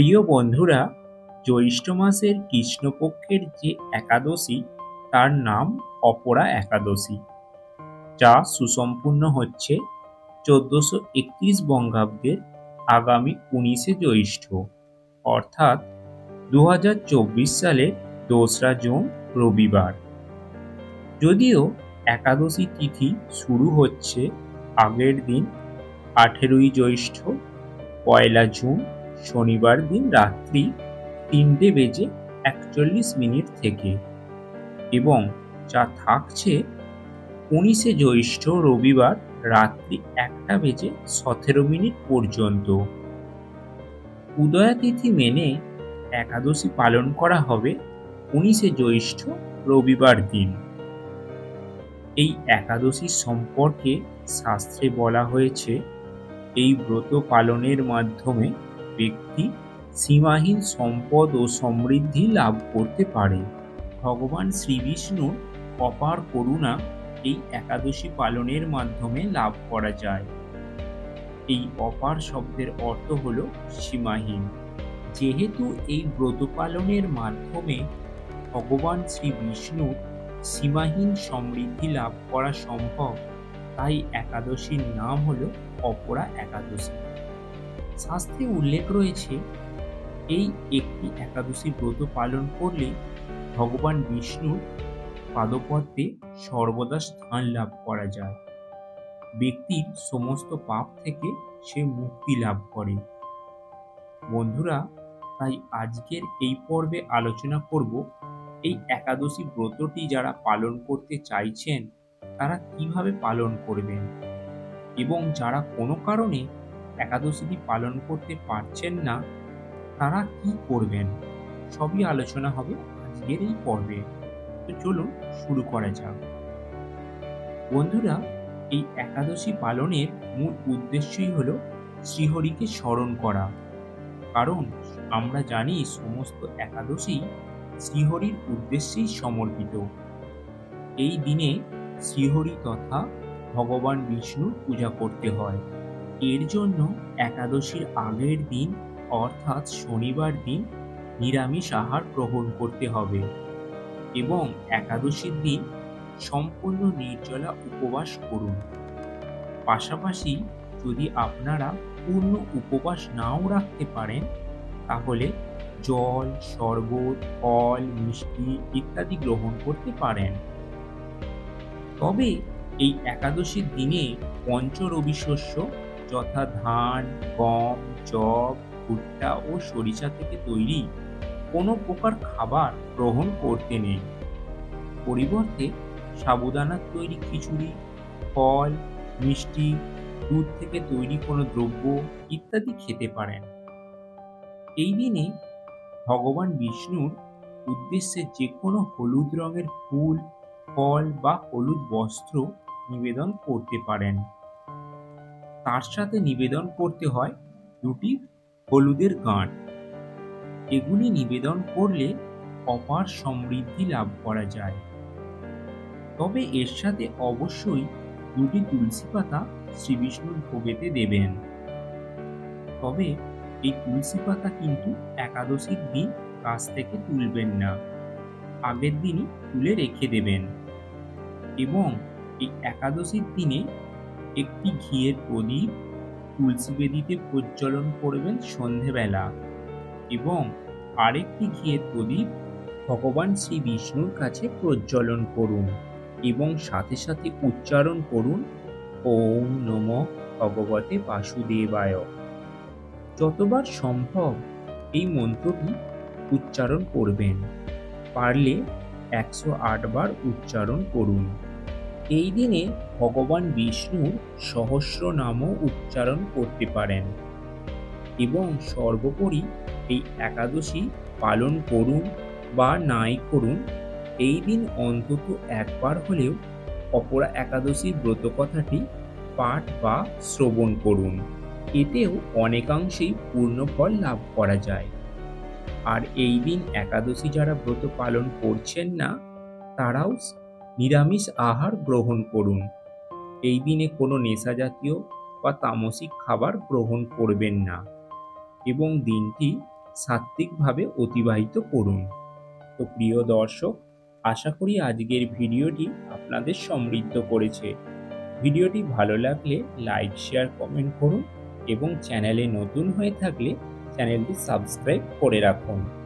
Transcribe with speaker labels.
Speaker 1: প্রিয় বন্ধুরা, জ্যৈষ্ঠ মাসের কৃষ্ণপক্ষের যে একাদশী, তার নাম অপরা একাদশী, যা সুসম্পূর্ণ হচ্ছে চোদ্দোশো একত্রিশ বঙ্গাব্দের আগামী উনিশে জ্যৈষ্ঠ। অর্থাৎ দু সালের দোসরা জুন, রবিবার। যদিও একাদশী তিথি শুরু হচ্ছে আগের দিন আঠেরোই জ্যৈষ্ঠ, পয়লা জুন শনিবার দিন রাত্রি তিনটে বেজে একচল্লিশ মিনিট থেকে এবং যা থাকছে উনিশে জ্যৈষ্ঠ রবিবার রাত্রি একটা বেজে সতেরো মিনিট পর্যন্ত। উদয়াতিথি মেনে একাদশী পালন করা হবে উনিশে জ্যৈষ্ঠ রবিবার দিন। এই একাদশী সম্পর্কে শাস্ত্রে বলা হয়েছে, এই ব্রত পালনের মাধ্যমে ব্যক্তি সীমাহীন সম্পদ ও সমৃদ্ধি লাভ করতে পারে। ভগবান শ্রীবিষ্ণুর অপার করুণা এই একাদশী পালনের মাধ্যমে লাভ করা যায়। এই অপার শব্দের অর্থ হল সীমাহীন। যেহেতু এই ব্রত পালনের মাধ্যমে ভগবান শ্রী বিষ্ণুর সীমাহীন সমৃদ্ধি লাভ করা সম্ভব, তাই একাদশীর নাম হল অপরা একাদশী। শাস্ত্রে উল্লেখ রয়েছে, এই একটি একাদশী ব্রত পালন করলে ভগবান বিষ্ণুর পাদপদ্মে সর্বদা স্থান লাভ করা যায়। ব্যক্তির সমস্ত পাপ থেকে সে মুক্তি লাভ করে। বন্ধুরা, তাই আজকের এই পর্বে আলোচনা করব, এই একাদশী ব্রতটি যারা পালন করতে চাইছেন, তারা কীভাবে পালন করবেন? এবং যারা কোনো কারণে একাদশীটি পালন করতে পারছেন না, তারা কি করবেন? সবই আলোচনা হবে আজকের এই পর্বে। তো চলুন শুরু করা যাক। বন্ধুরা, এই একাদশী পালনের মূল উদ্দেশ্যই হলো শ্রীহরিকে স্মরণ করা। কারণ আমরা জানি সমস্ত একাদশী শ্রীহরির উদ্দেশ্যেই সমর্পিত। এই দিনে শ্রীহরি তথা ভগবান বিষ্ণুর পূজা করতে হয়। এর জন্য একাদশীর আগের দিন, অর্থাৎ শনিবার দিন, নিরামিষ আহার গ্রহণ করতে হবে এবং একাদশীর দিন সম্পূর্ণ নির্জলা উপবাস করুন। পাশাপাশি যদি আপনারা পূর্ণ উপবাস নাও রাখতে পারেন, তাহলে জল, শরবত, ফল, মিষ্টি ইত্যাদি গ্রহণ করতে পারেন। তবে এই একাদশীর দিনে পঞ্চরবি শস্য যথা ধান, গম জব ভুট্টা ও সরিষা থেকে তৈরি কোনো প্রকার খাবার গ্রহণ করতে নেই। পরিবর্তে সাবুদানার তৈরি খিচুড়ি, ফল, মিষ্টি, দুধ থেকে তৈরি কোনো দ্রব্য ইত্যাদি খেতে পারেন। এই দিনে ভগবান বিষ্ণুর উদ্দেশ্যে যে কোনো হলুদ রঙের ফুল, ফল বা হলুদ বস্ত্র নিবেদন করতে পারেন। তার সাথে নিবেদন করতে হয় দুটি হলুদের গাঁট। এগুলি নিবেদন করলে অপার সমৃদ্ধি লাভ করা যায়। তবে এর সাথে অবশ্যই দুটি তুলসী পাতা শ্রী বিষ্ণুর ভোগেতে দেবেন। তবে এই তুলসী পাতা কিন্তু একাদশীর দিন গাছ থেকে তুলবেন না, আগের দিনই তুলে রেখে দেবেন। এবং এই একাদশীর দিনে একটি ঘিয়ের প্রদীপ তুলসী বেদিতে প্রজ্বলন করবেন সন্ধেবেলা এবং আরেকটি ঘিয়ের প্রদীপ ভগবান শ্রী বিষ্ণুর কাছে প্রজ্বলন করুন এবং সাথে সাথে উচ্চারণ করুন, ওম নম ভগবতে বাসুদেবায়। যতবার সম্ভব এই মন্ত্রটি উচ্চারণ করবেন, পারলে একশো বার উচ্চারণ করুন। এই দিনে ভগবান বিষ্ণুর সহস্র নামও উচ্চারণ করতে পারেন। এবং সর্বোপরি এই একাদশী পালন করুন বা নাই করুন, এই দিন অন্তত একবার হলেও অপরা একাদশীর ব্রত কথাটি পাঠ বা শ্রবণ করুন। এতেও অনেকাংশেই পূর্ণ ফল লাভ করা যায়। আর এই দিন একাদশী যারা ব্রত পালন করছেন না, তারাও নিরামিষ আহার গ্রহণ করুন। এই দিনে কোনো নেশা জাতীয় বা তামসিক খাবার গ্রহণ করবেন না এবং দিনটি সাত্ত্বিকভাবে অতিবাহিত করুন। তো প্রিয় দর্শক, আশা করি আজকের ভিডিওটি আপনাদের সমৃদ্ধ করেছে। ভিডিওটি ভালো লাগলে লাইক, শেয়ার, কমেন্ট করুন এবং চ্যানেলে নতুন হয়ে থাকলে চ্যানেলটি সাবস্ক্রাইব করে রাখুন।